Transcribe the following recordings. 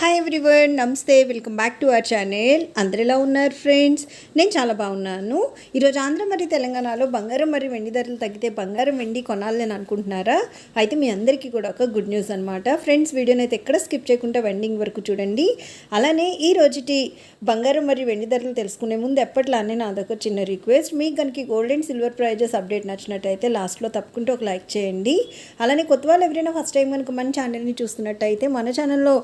Hi everyone నమస్తే welcome back to our channel అందరు ఎలా ఉన్నారు ఫ్రెండ్స్ నేను చాలా బాగున్నాను. ఈరోజు ఆంధ్ర మరియు తెలంగాణలో బంగారం మరియు వెండి ధరలు తగ్గితే బంగారం వెండి కొనాలని అనుకుంటున్నారా? అయితే మీ అందరికీ కూడా ఒక గుడ్ న్యూస్ అనమాట ఫ్రెండ్స్ వీడియోని అయితే ఎక్కడ స్కిప్ చేయకుండా వెండింగ్ వరకు చూడండి. అలానే ఈ రోజుటి బంగారం మరియు వెండి ధరలు తెలుసుకునే ముందు ఎప్పట్లానే నాదొక చిన్న రిక్వెస్ట్ మీకు కనుక gold and silver prizes update నచ్చినట్టయితే లాస్ట్లో తప్పకుండా ఒక లైక్ చేయండి. అలానే కొత్త వాళ్ళు ఎవరైనా ఫస్ట్ టైం కనుక మన ఛానల్ని చూస్తున్నట్టయితే మన ఛానల్లో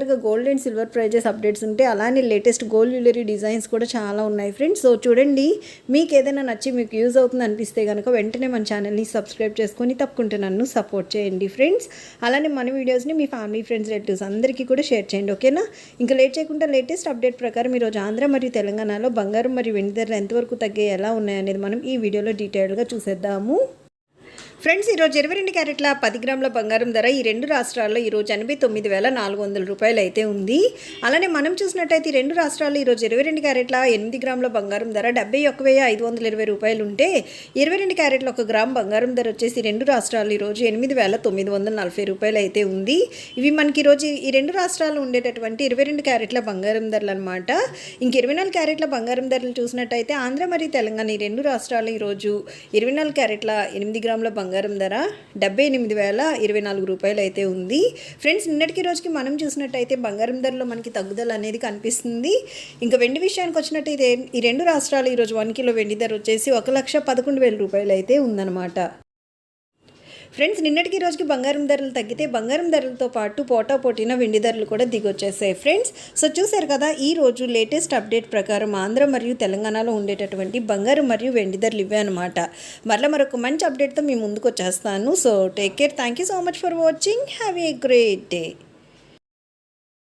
రెగ్యులర్గా gold and silver prizes updates ఉంటాయి అలానే లేటెస్ట్ గోల్డ్ జ్యువెలరీ డిజైన్స్ కూడా చాలా ఉన్నాయి ఫ్రెండ్స్. సో చూడండి మీకు ఏదైనా నచ్చి మీకు యూజ్ అవుతుంది అనిపిస్తే కనుక వెంటనే మన ఛానల్ని సబ్స్క్రైబ్ చేసుకొని తప్పకుండా నన్ను సపోర్ట్ చేయండి ఫ్రెండ్స్. అలానే మన వీడియోస్ని మీ ఫ్యామిలీ ఫ్రెండ్స్ రిలేటివ్స్ అందరికీ కూడా షేర్ చేయండి ఓకేనా? ఇంకా లేట్ చేయకుండా లేటెస్ట్ అప్డేట్ ప్రకారం ఈరోజు ఆంధ్ర మరియు తెలంగాణలో బంగారం మరియు వెండి ధరలు ఎంతవరకు తగ్గాయి ఎలా ఉన్నాయనేది మనం ఈ వీడియోలో డీటెయిల్గా చూసేద్దాము. ఫ్రెండ్స్ ఈరోజు ఇరవై రెండు క్యారెట్ల పది గ్రాముల బంగారం ధర ఈ రెండు రాష్ట్రాల్లో ఈరోజు ఎనభై తొమ్మిది వేల నాలుగు వందల రూపాయలు అయితే ఉంది. అలానే మనం చూసినట్టయితే ఈ రెండు రాష్ట్రాల్లో ఈరోజు ఇరవై రెండు క్యారెట్ల ఎనిమిది గ్రాముల బంగారం ధర డెబ్బై ఒక్క వెయ్యి ఐదు వందల ఇరవై రూపాయలు ఉంటే ఇరవై రెండు క్యారెట్ల ఒక గ్రామ్ బంగారం ధర వచ్చేసి రెండు రాష్ట్రాల్లో ఈరోజు ఎనిమిది వేల తొమ్మిది వందల నలభై రూపాయలు అయితే ఉంది. ఇవి మనకి ఈరోజు ఈ రెండు రాష్ట్రాల్లో ఉండేటటువంటి ఇరవై రెండు క్యారెట్ల బంగారం ధరలు అనమాట ఇంక ఇరవై నాలుగు క్యారెట్ల బంగారం ధరలు చూసినట్టయితే ఆంధ్ర మరియు తెలంగాణ ఈ రెండు రాష్ట్రాల్లో ఈరోజు ఇరవై నాలుగు క్యారెట్ల ఎనిమిది గ్రాముల బంగారం బంగారం ధర డెబ్బై ఎనిమిది వేల ఇరవై నాలుగు రూపాయలు అయితే ఉంది. ఫ్రెండ్స్ నిన్నటికి రోజుకి మనం చూసినట్టయితే బంగారం ధరలో మనకి తగ్గుదల అనేది కనిపిస్తుంది. ఇంకా వెండి విషయానికి వచ్చినట్టయితే ఈ రెండు రాష్ట్రాలు ఈరోజు వన్ కిలో వెండి ధర వచ్చేసి ఒక లక్ష పదకొండు వేల రూపాయలు అయితే ఉందన్నమాట. ఫ్రెండ్స్ నిన్నటికి రోజుకి బంగారం ధరలు తగ్గితే బంగారం ధరలతో పాటు పోటా పోటీన వెండి ధరలు కూడా దిగొచ్చేసాయి ఫ్రెండ్స్. సో చూసారు కదా ఈ రోజు లేటెస్ట్ అప్డేట్ ప్రకారం ఆంధ్ర మరియు తెలంగాణలో ఉండేటటువంటి బంగారం మరియు వెండి ధరలు ఇవే అనమాట మరలా మరొక మంచి అప్డేట్తో మీ ముందుకు వచ్చేస్తాను so take care thank you so much for watching have a great day